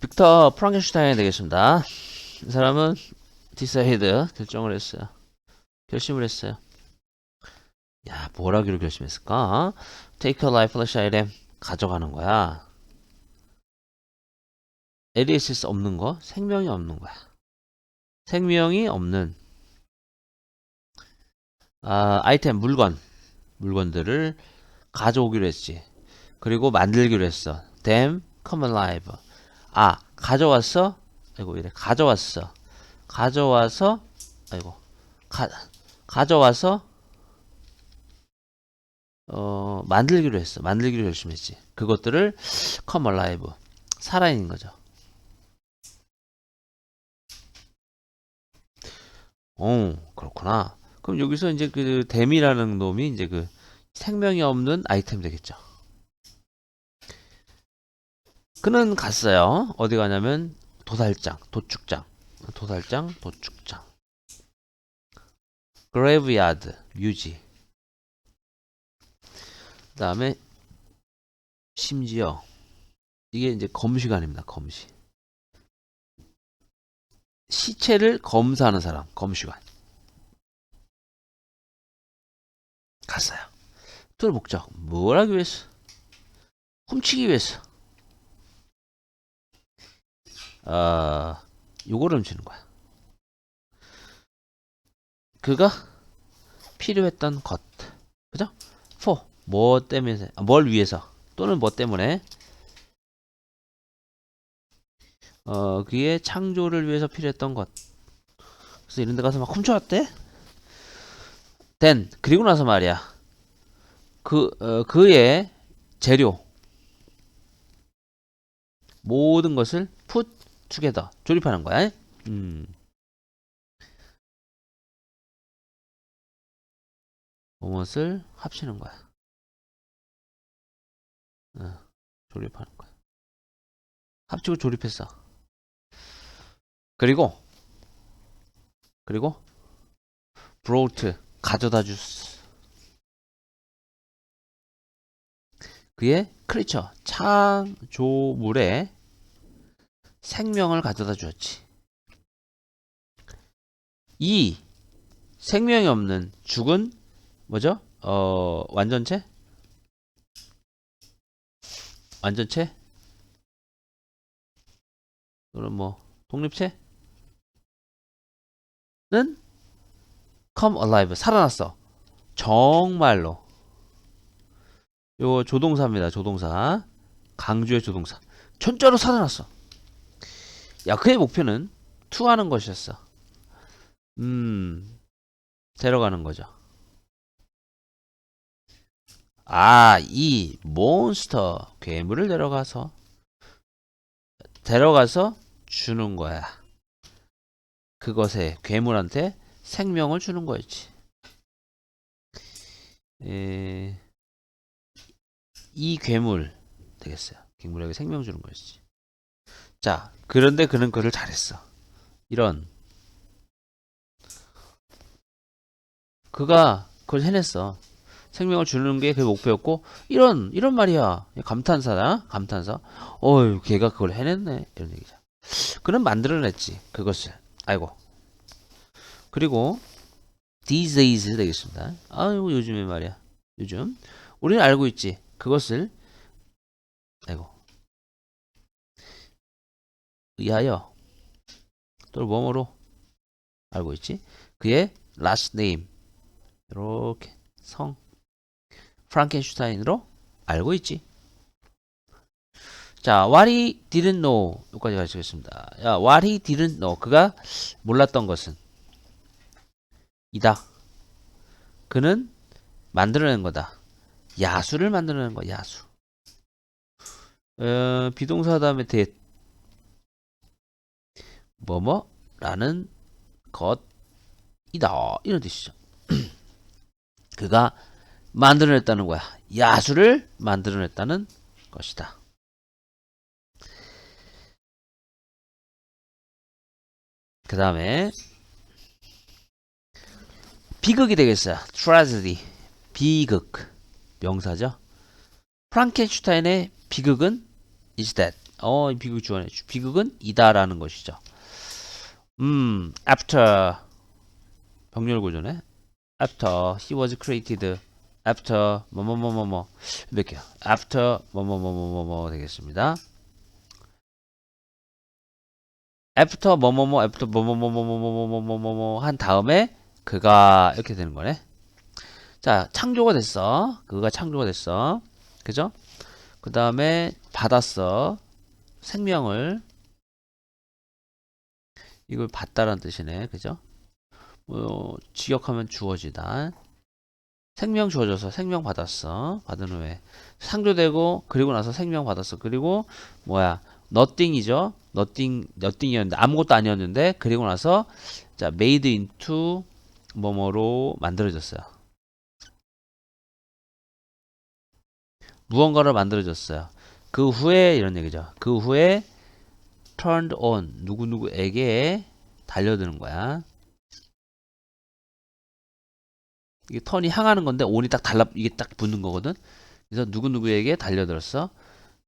빅터 프랑켄슈타인이 되겠습니다. 이 사람은 디사이드 결정을 했어요. 결심을 했어요. 야, 뭘 하기로 결심했을까? Take a lifeless item. 가져가는 거야. LESS 없는 거? 생명이 없는 거야. 생명이 없는 아, 아이템, 물건. 물건들을 가져오기로 했지. 그리고 만들기로 했어. Them come alive. 아, 가져왔어? 아이고, 이래. 가져왔어. 가져와서, 아이고, 가, 가져와서, 어, 만들기로 했어. 만들기로 결심했지. 그것들을 come alive. 살아있는 거죠. 어, 그렇구나. 그럼 여기서 이제 그 댐이라는 놈이 이제 그 생명이 없는 아이템 되겠죠. 그는 갔어요. 어디 가냐면 도살장, 도축장, 도살장, 도축장. 그레이브야드, 뮤지. 그 다음에 심지어 이게 이제 검시관입니다. 검시. 시체를 검사하는 사람, 검시관. 갔어요. 또 목적. 뭘 하기 위해서? 훔치기 위해서. 아, 요거를 훔치는 거야. 그가 필요했던 것. 그죠? for. 뭐 때문에, 아, 뭘 위해서. 또는 뭐 때문에. 어, 그의 창조를 위해서 필요했던 것. 그래서 이런 데 가서 막 훔쳐왔대? 된, 그리고 나서 말이야. 그, 어, 그의 재료. 모든 것을 put together. 조립하는 거야. 음. 무엇을 합치는 거야. 어, 조립하는 거야. 합치고 조립했어. 그리고, 그리고, brought. 가져다 줬어. 그의 크리처 창조물에 생명을 가져다 주었지. 이 생명이 없는 죽은 뭐죠? 어 완전체? 완전체? 그럼 뭐 독립체? 는 come alive 살아났어. 정말로. 요 조동사입니다. 조동사. 강조의 조동사. 천자로 살아났어. 야, 그의 목표는 투하는 것이었어. 음, 데려가는 거죠. 아, 이 몬스터 괴물을 데려가서 데려가서 주는 거야. 그것에 괴물한테 생명을 주는 거였지. 에... 이 괴물 되겠어요. 괴물에게 생명 주는 거였지. 자, 그런데 그는 그를 잘했어. 이런 그가 그걸 해냈어. 생명을 주는 게 그 목표였고 이런 이런 말이야. 감탄사다. 감탄사. 어휴, 걔가 그걸 해냈네. 이런 얘기죠. 그는 만들어냈지. 그것을. 아이고. 그리고 days 되겠습니다. 아이고 요즘에 말이야. 요즘 우리는 알고 있지. 그것을 아이고 의하여 또는 뭐뭐로 알고 있지? 그의 last name 이렇게 성 프랑켄슈타인으로 알고 있지. 자, what he didn't know 여기까지 가시겠습니다. 야, what he didn't know 그가 몰랐던 것은 이다. 그는 만들어낸 거다. 야수를 만들어낸 거야, 야수. 어, 비동사 다음에 대 뭐뭐라는 것이다. 이런 뜻이죠. 그가 만들어냈다는 거야. 야수를 만들어냈다는 것이다. 그 다음에 비극이 되겠어요. tragedy. 비극. 명사죠. 프랑켄슈타인의 비극은 is that 어, 이 비극 주어네. 비극은 이다라는 것이죠. 음, after 병렬 구조네. after he was created. after 뭐뭐뭐뭐뭐 몇 개야? after 뭐뭐뭐뭐뭐 되겠습니다. after 뭐뭐뭐 after 뭐뭐뭐뭐뭐뭐뭐뭐뭐 한 다음에 그가 이렇게 되는 거네. 자, 창조가 됐어. 그가 창조가 됐어. 그죠? 그 다음에 받았어. 생명을. 이걸 받다라는 뜻이네. 그죠? 뭐, 직역하면 주어지다. 생명 주어져서 생명 받았어. 받은 후에. 창조되고, 그리고 나서 생명 받았어. 그리고, 뭐야. nothing이죠. nothing, nothing이었는데, 아무것도 아니었는데, 그리고 나서, 자, made into 뭐뭐로 만들어졌어요. 무언가를 만들어졌어요. 그 후에 이런 얘기죠. 그 후에 turned on 누구누구에게 달려드는 거야. 이게 턴이 향하는 건데 on이 딱 달라 이게 딱 붙는 거거든. 그래서 누구누구에게 달려들었어.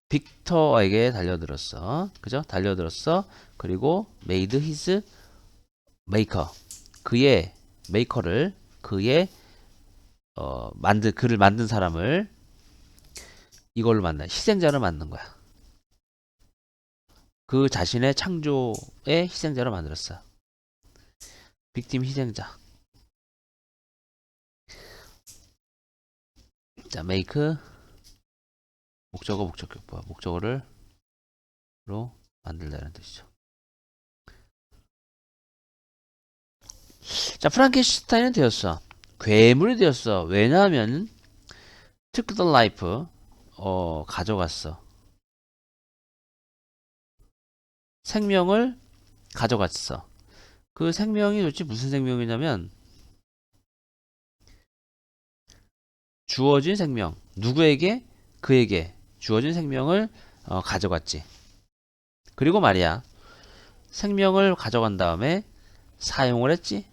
빅터에게 달려들었어. 그죠? 달려들었어. 그리고 made his maker 그의 메이커를 그의 어 만든 그를 만든 사람을 이걸로 만나 희생자를 만든 거야. 그 자신의 창조의 희생자를 만들었어요. 빅팀 희생자. 자, make 목적어 목적격보야. 목적어를 로 만들다는 뜻이죠. 자, 프랑켄슈타인은 되었어. 괴물이 되었어. 왜냐하면 took the 어, 가져갔어. 생명을 가져갔어. 그 생명이 도대체 무슨 생명이냐면 주어진 생명. 누구에게? 그에게 주어진 생명을 어, 가져갔지. 그리고 말이야. 생명을 가져간 다음에 사용을 했지.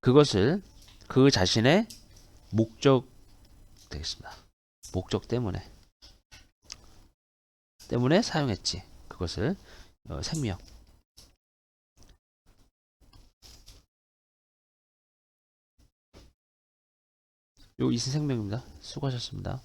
그것을 그 자신의 목적 되겠습니다. 목적 때문에 때문에 사용했지. 그것을 어, 생명. 요 이승 생명입니다. 수고하셨습니다.